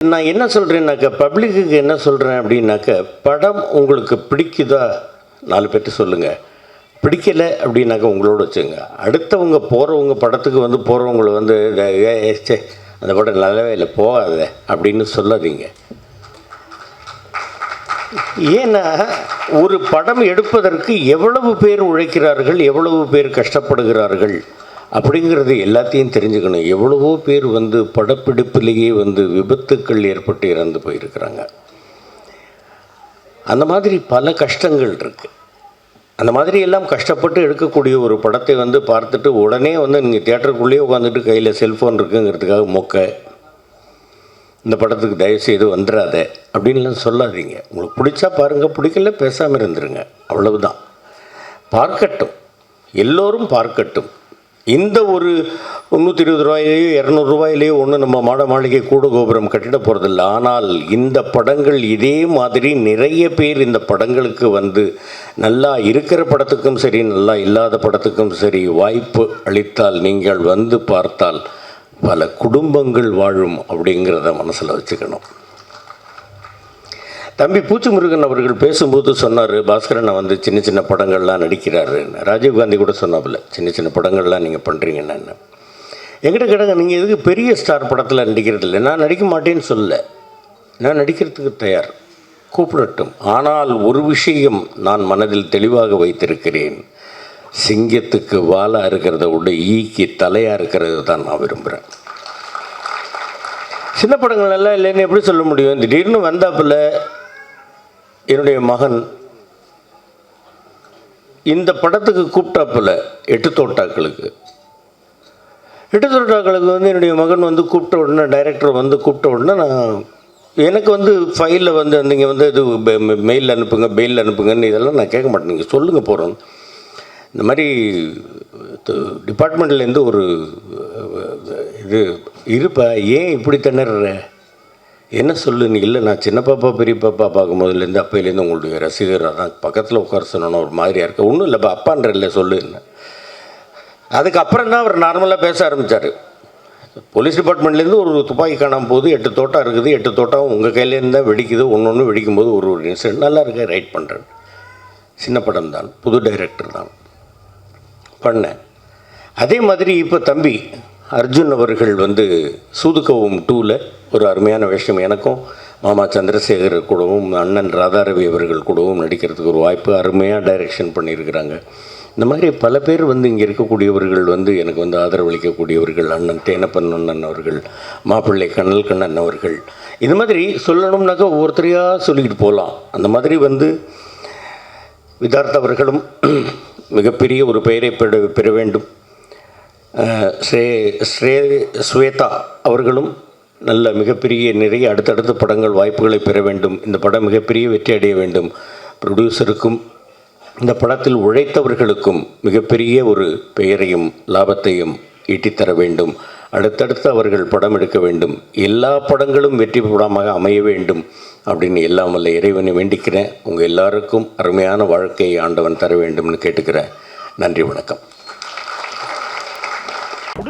நான் என்ன சொல்கிறேன்னாக்க பப்ளிக்குக்கு என்ன சொல்கிறேன் அப்படின்னாக்க படம் உங்களுக்கு பிடிக்குதா? நாலு பேர்ட்டு சொல்லுங்கள் பிடிக்கலை அப்படின்னாக்க உங்களோட வச்சுங்க. அடுத்தவங்க போகிறவங்க படத்துக்கு வந்து போகிறவங்கள வந்து "டேய், அந்த படம் நல்லாவே இல்லை போகாத அப்படின்னு சொல்லாதீங்க. ஏன்னா ஒரு படம் எடுப்பதற்கு எவ்வளவு பேர் உழைக்கிறார்கள் எவ்வளவு பேர் கஷ்டப்படுகிறார்கள்? அப்படிங்கிறது எல்லாத்தையும் தெரிஞ்சுக்கணும். எவ்வளவோ பேர் வந்து படப்பிடிப்பிலேயே வந்து விபத்துக்கள் ஏற்பட்டு இறந்து போயிருக்கிறாங்க. அந்த மாதிரி பல கஷ்டங்கள் இருக்குது அந்த மாதிரி எல்லாம் கஷ்டப்பட்டு எடுக்கக்கூடிய ஒரு படத்தை வந்து பார்த்துட்டு உடனே வந்து நீங்கள் தேட்டருக்குள்ளேயே உட்காந்துட்டு கையில் செல்ஃபோன் இருக்குங்கிறதுக்காக மொக்க இந்த படத்துக்கு தயவுசெய்து வந்துடாத அப்படின்லாம் சொல்லாதீங்க. உங்களுக்கு பிடிச்சா பாருங்கள் பிடிக்கல பேசாமல் இருந்துருங்க. அவ்வளவுதான். பார்க்கட்டும். எல்லோரும் பார்க்கட்டும். இந்த ஒரு முந்நூற்றி இருபது ரூபாயிலேயோ இரநூறுவாயிலேயோ ஒன்று நம்ம மாட மாளிகை கூட கோபுரம் கட்டிட போகிறதில்ல ஆனால் இந்த படங்கள் இதே மாதிரி நிறைய பேர் இந்த படங்களுக்கு வந்து நல்லா இருக்கிற படத்துக்கும் சரி நல்லா இல்லாத படத்துக்கும் சரி வாய்ப்பு அளித்தால் நீங்கள் வந்து பார்த்தால் பல குடும்பங்கள் வாழும் அப்படிங்கிறத மனசில் வச்சுக்கணும். தம்பி பூச்சி முருகன் அவர்கள் பேசும்போது சொன்னார் பாஸ்கரனை வந்து சின்ன சின்ன படங்கள்லாம் நடிக்கிறாரு. ராஜீவ்காந்தி கூட சொன்னாப்புல சின்ன சின்ன படங்கள்லாம் நீங்கள் பண்ணுறீங்கன்னு எங்கிட்ட கிடங்க நீங்கள் எதுக்கு பெரிய ஸ்டார் படத்தில் நடிக்கிறது இல்லை? நான் நடிக்க மாட்டேன்னு சொல்லலை. நான் நடிக்கிறதுக்கு தயார். கூப்பிடட்டும். ஆனால் ஒரு விஷயம் நான் மனதில் தெளிவாக வைத்திருக்கிறேன். சிங்கத்துக்கு வாலாக இருக்கிறத விட ஈக்கு தலையாக இருக்கிறது தான் நான் விரும்புகிறேன் சின்ன படங்கள் நல்லா இல்லைன்னு எப்படி சொல்ல முடியும்? திடீர்னு வந்தாப்புல என்னுடைய மகன் இந்த படத்துக்கு கூப்பிட்டாப்பில் எட்டு தோட்டாக்களுக்கு. எட்டு தோட்டாக்களுக்கு வந்து என்னுடைய மகன் வந்து கூப்பிட்ட உடனே டைரக்டர் வந்து கூப்பிட்ட உடனே நான் எனக்கு வந்து ஃபைலில் வந்து நீங்கள் வந்து இது மெயில் அனுப்புங்க பெயில் அனுப்புங்கன்னு இதெல்லாம் நான் கேட்க மாட்டேன். நீங்கள் சொல்லுங்கள் போகிறோம் இந்த மாதிரி டிபார்ட்மெண்ட்லேருந்து ஒரு இது இருப்பா ஏன் இப்படி திணற என்ன சொல்லுன்னு இல்லை நான் சின்ன பாப்பா பெரிய பாப்பா பார்க்கும்போதுலேருந்து அப்பையிலேருந்து உங்களுடைய ரசிகராக தான் பக்கத்தில் உட்கார சொன்னோன்னு ஒரு மாதிரியாக இருக்கு. ஒன்றும் இல்லைப்பா அப்பான்ற இல்லை சொல்லுன்னு அதுக்கப்புறம் தான் அவர் நார்மலாக பேச ஆரம்பித்தார் போலீஸ் டிபார்ட்மெண்ட்லேருந்து ஒரு துப்பாக்கி காணாமல் போது எட்டு தோட்டம் இருக்குது எட்டு தோட்டம் உங்கள் கையிலேருந்து தான் வெடிக்குது ஒன்று ஒன்று வெடிக்கும்போது ஒரு ஒரு இன்சிடென்ட் நல்லா இருக்கு ரைட் பண்ணுறேன் சின்ன படம் தான் புது டைரக்டர் தான். பண்ணேன். அதே மாதிரி இப்போ தம்பி அர்ஜுன் அவர்கள் வந்து சூதுக்கவும் டூவில் ஒரு அருமையான விஷயம் எனக்கும் மாமா சந்திரசேகர் கூடவும் அண்ணன் ராதாரவி அவர்கள் கூடவும் நடிக்கிறதுக்கு ஒரு வாய்ப்பு அருமையாக டைரக்ஷன் பண்ணியிருக்கிறாங்க. இந்த மாதிரி பல பேர் வந்து இங்கே இருக்கக்கூடியவர்கள் வந்து எனக்கு வந்து ஆதரவளிக்கக்கூடியவர்கள் அண்ணன் தேனப்பன் அண்ணன் அவர்கள் மாப்பிள்ளை கண்ணல் கண்ணன் அவர்கள். இது மாதிரி சொல்லணும்னாக்கா ஒவ்வொருத்தரையாக சொல்லிக்கிட்டு போகலாம். அந்த மாதிரி வந்து விதார்த்தவர்களும் மிகப்பெரிய ஒரு பெயரை பெற பெற வேண்டும். ஸ்ரே ஸ்ரே ஸ்வேதா அவர்களும் நல்ல மிகப்பெரிய நிறைய அடுத்தடுத்த படங்கள் வாய்ப்புகளை பெற வேண்டும். இந்த படம் மிகப்பெரிய வெற்றி அடைய வேண்டும். ப்ரொடியூசருக்கும் இந்த படத்தில் உழைத்தவர்களுக்கும் மிகப்பெரிய ஒரு பெயரையும் லாபத்தையும் ஈட்டித்தர வேண்டும். அடுத்தடுத்து அவர்கள் படம் எடுக்க வேண்டும். எல்லா படங்களும் வெற்றி படமாக அமைய வேண்டும் அப்படின்னு எல்லாம் வல்ல இறைவனை வேண்டிக்கிறேன். உங்கள் எல்லாருக்கும் அருமையான வாழ்க்கையை ஆண்டவன் தர வேண்டும்னு கேட்டுக்கிறேன். நன்றி வணக்கம்.